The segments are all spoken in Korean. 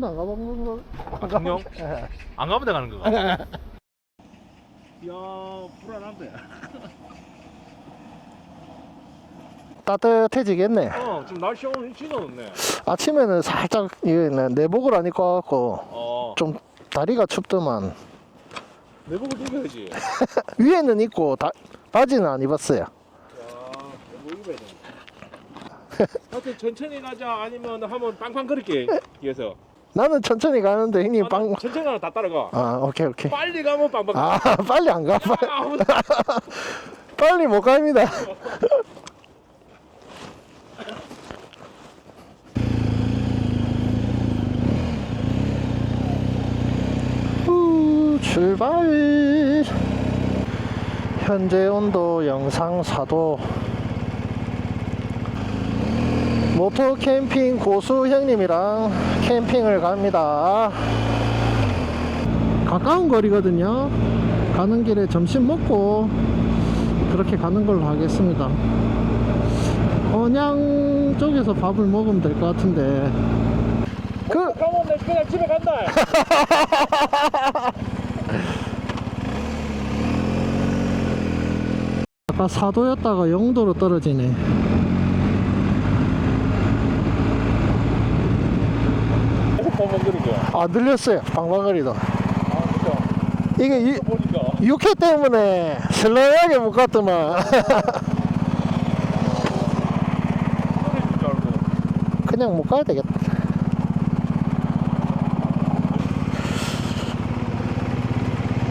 가본 거. 아? 예. 안 가본 데 가는 거가. 이야 불안한데. 따뜻해지겠네. 어 지금 날씨 오늘 진짜 좋네. 아침에는 살짝 이게 내- 내복을 안 입고 와갖고 어. 좀 다리가 춥더만 내복을 입어야지. 위에는 입고 다, 바지는 안 입었어요. 야 내복 입어야 돼. 하여튼 천천히 가자 아니면 한번 빵빵 거릴게 뒤에서. 나는 천천히 가는데 형님 아, 빵. 나 천천히 가면 다 따라가. 아 오케이 오케이. 빨리 가면 빵빵. 아 빨리 안 가. 빨리, 아, 아무- 빨리 못 갑니다. 후, 출발. 현재 온도 영상 4도. 모토 캠핑 고수 형님이랑 캠핑을 갑니다. 가까운 거리거든요. 가는 길에 점심 먹고 그렇게 가는 걸로 하겠습니다. 언양 쪽에서 밥을 먹으면 될 것 같은데. 그, 가면 내 그냥 집에 간다. 아까 4도였다가 0도로 떨어지네. 계속 빵빵거리게. 아, 늘렸어요. 방방거리도. 아 진짜. 이게 유, 보니까. 육회 때문에 슬렁하게 못 갔더만. 떨어질 줄 알고. 그냥 못 가야 되겠다.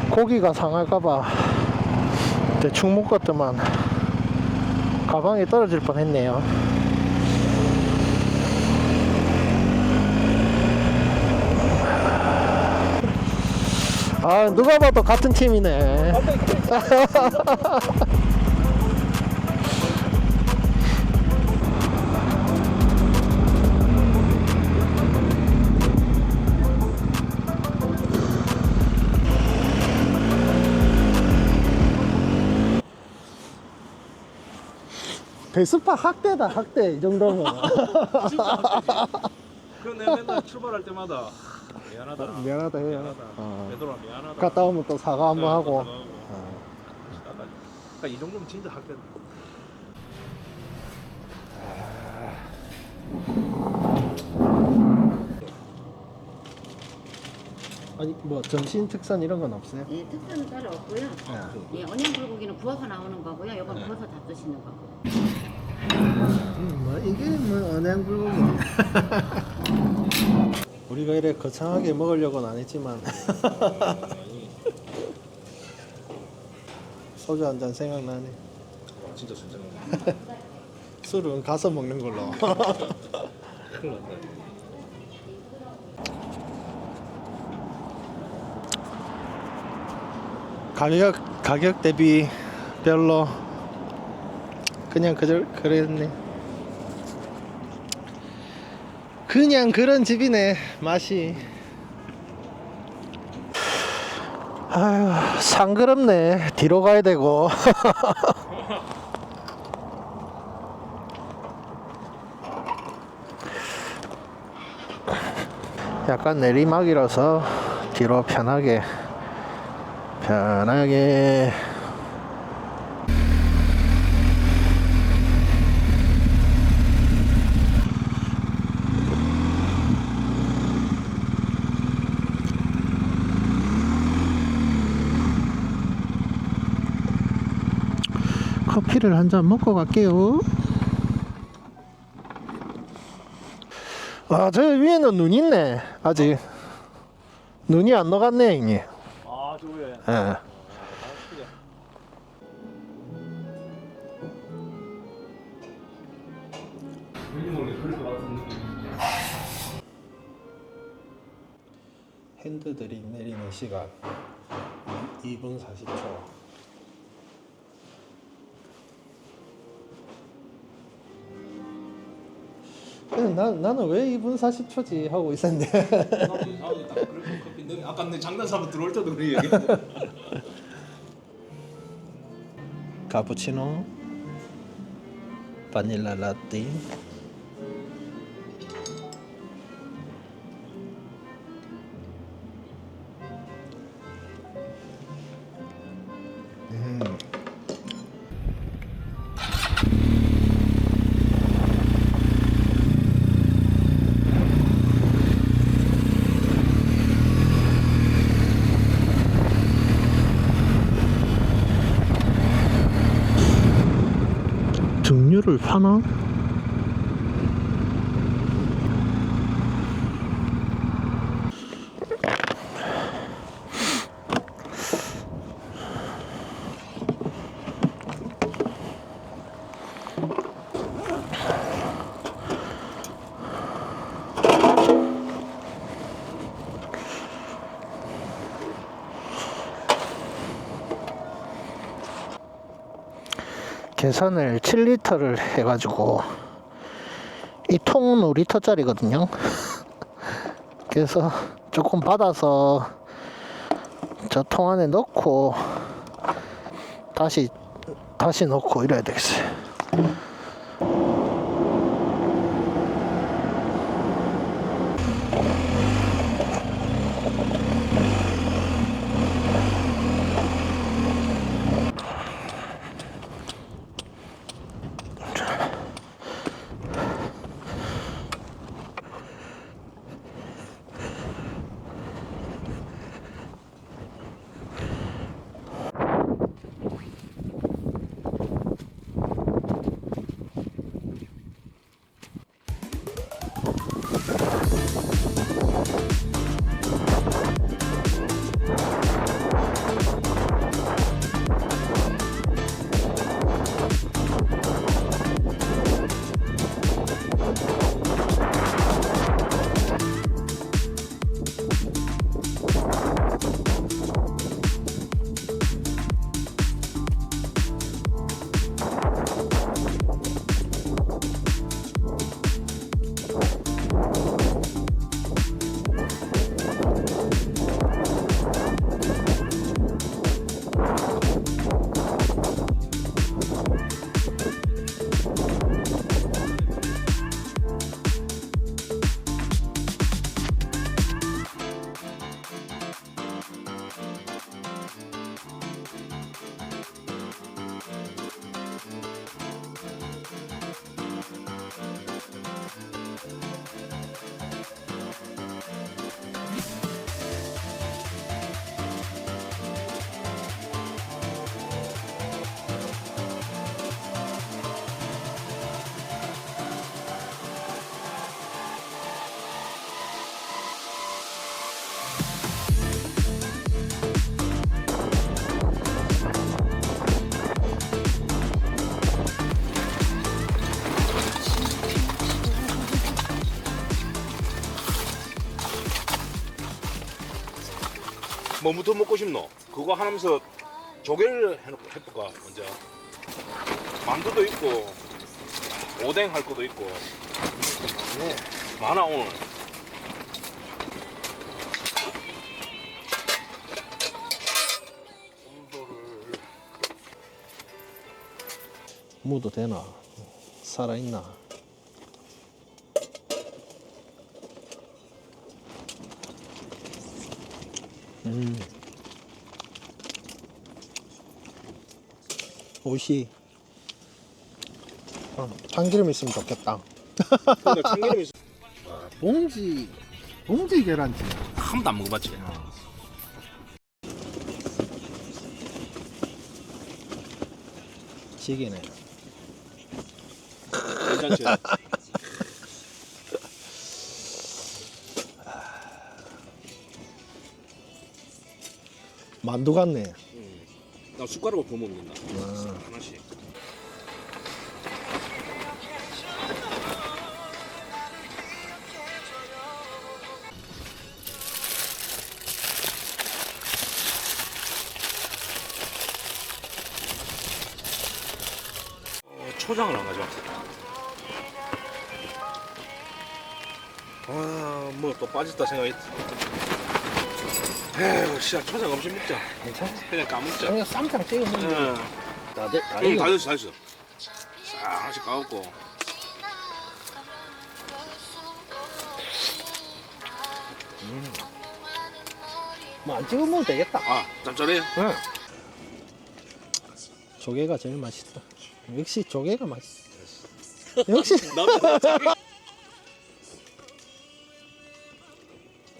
고기가 상할까봐 대충 못 갔더만 가방이 떨어질 뻔 했네요. 아, 누가 봐도 같은 팀이네. 베스파 학대다, 학대, 이 정도면. 그 내가 맨날 출발할 때마다 미안하다. 미안하다, 해요. 미안하다. 어. 얘들아 미안하다. 갔다 오면 또 사과 한번 하고. 어. 그러니까 이 정도면 진짜 학교. 아니, 뭐, 점심 특선 이런 건 없어요? 예, 특선은 따로 없고요. 예, 언양 불고기는 구워서 나오는 거고요. 이건 구워서 다 드시는 거고. 음, 뭐, 이게 뭐, 언양 불고기. 우리가 이래 거창하게 먹으려고는 안 했지만. 소주 한 잔 생각나네. 진짜 진짜. 술은 가서 먹는 걸로. 가격 가격 대비 별로 그냥 그저 그랬네. 그냥 그런 집이네 맛이. 아유 상그럽네 뒤로 가야 되고. 약간 내리막이라서 뒤로 편하게 편하게 커피를 한 잔 먹고 갈게요. 아, 저 위에는 눈 있네. 아직 눈이 안 녹았네, 형님. 아 저거에. 예. 핸드들이 내리는 시간 2분 40초. 나, 나는 왜 2분 40초지 하고 있었는데 아까 내 장난삼아 들어올 때도 우리 얘기. 카푸치노 바닐라 라떼 可能 계산을 7리터를 해가지고 이 통은 5리터짜리거든요. 그래서 조금 받아서 저 통 안에 넣고 다시 다시 넣고 이래야 되겠어요. 뭐부터 먹고 싶노? 그거 하면서 조개를 해놓고 해볼까 먼저. 만두도 있고 오뎅 할 것도 있고. 네. 많아 오늘. 무도 되나? 살아있나? 음. 옷이 어, 참기름 있으면 좋겠다. 참기름 있어. 봉지 봉지 계란찜. 한 번도 안 먹어봤지. 지게네. 괜찮지? 만두 같네. 응. 나 숟가락으로 부어 먹는다. 아. 하나씩. 어, 초장을 안 가져왔어. 아, 뭐 또 빠졌다 생각했지. 에휴, 씨야, 초장 없이 먹자. 괜찮아? 그냥 까먹자. 그냥 쌈장 찍어 먹는 응. 다 돼. 다 응, 익어. 다 됐어, 다 됐어. 싹 하나씩 까갖고. 뭐안 찍어 먹어도 되겠다. 아, 짭짤해요? 응. 조개가 제일 맛있다. 역시 조개가 맛있어. 역시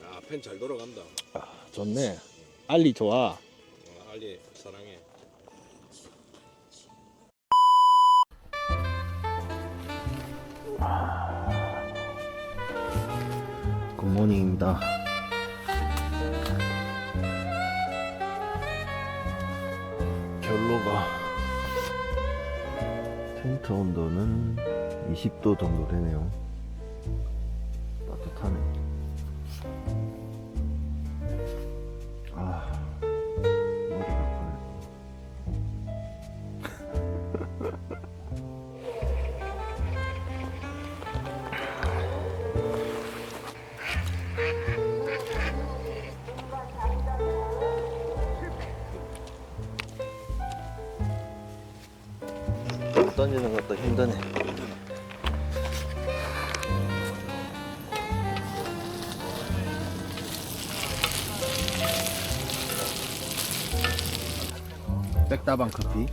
아, 펜잘 돌아간다. 좋네. 알리 좋아. 알리 사랑해. 굿모닝입니다. 결로가 텐트 온도는 20도 정도 되네요. 따뜻하네요. 던지는 것도 힘드네. 백다방 커피.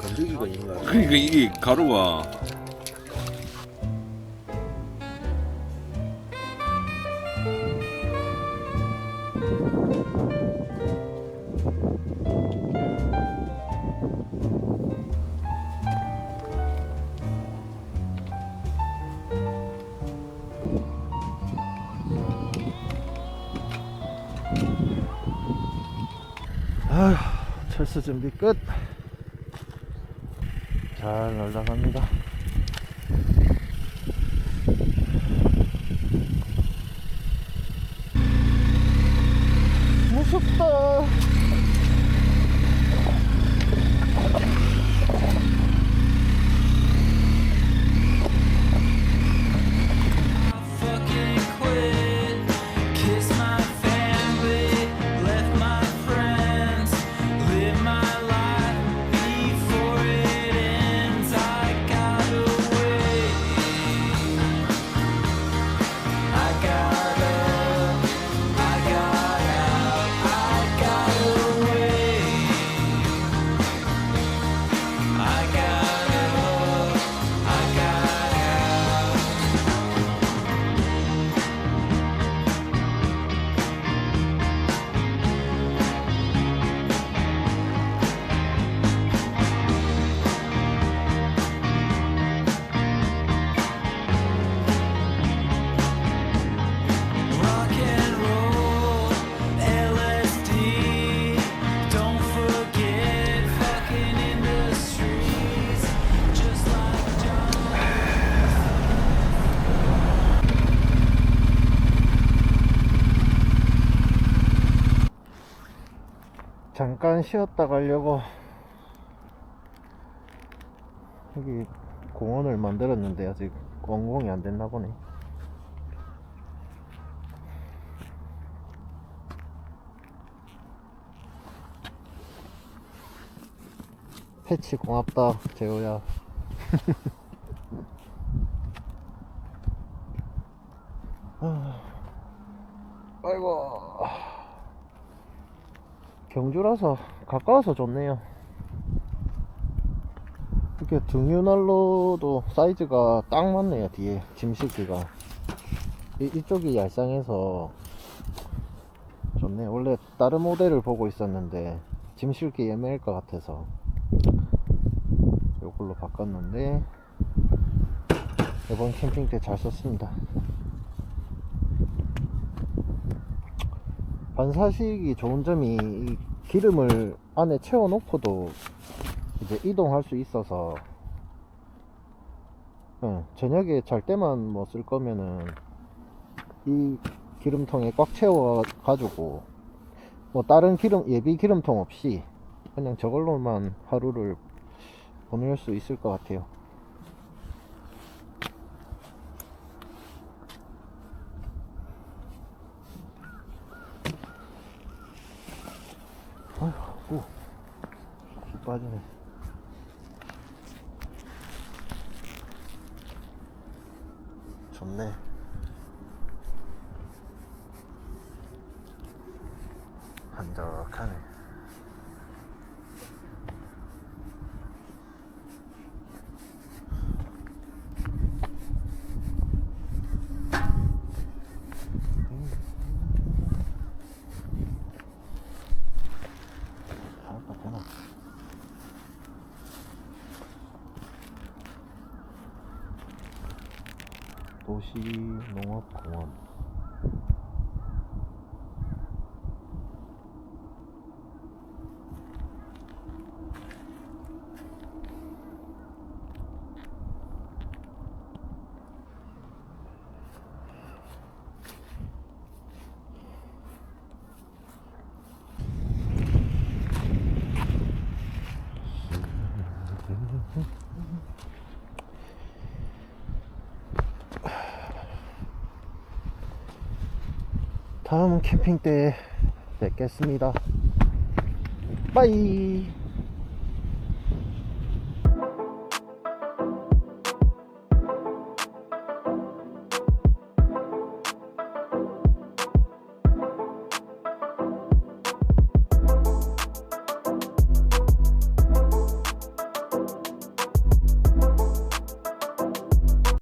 건더기가 있는 거 그러니까 이게 가루가 아휴, 철수 준비 끝. 잘 날아갑니다. 무섭다. 잠깐 쉬었다 가려고 여기 공원을 만들었는데 아직 완공이 안 됐나 보네. 패치 고맙다 재호야. 아, 아이고. 경주라서 가까워서 좋네요. 이렇게 등유난로도 사이즈가 딱 맞네요. 뒤에 짐 싣기가 이, 이쪽이 얄쌍해서 좋네. 원래 다른 모델을 보고 있었는데 짐 싣기 애매할 것 같아서 이걸로 바꿨는데 이번 캠핑 때 잘 썼습니다. 반사식이 좋은 점이 이 기름을 안에 채워 놓고도 이제 이동할 수 있어서 응, 저녁에 잘 때만 뭐 쓸 거면은 이 기름통에 꽉 채워 가지고 뭐 다른 기름 예비 기름통 없이 그냥 저걸로만 하루를 보낼 수 있을 것 같아요. 아이고, 오, 빠지네. 좋네. 한적하네. 아빠 되나? 또 도시농업공원 다음 캠핑 때 뵙겠습니다. 빠이.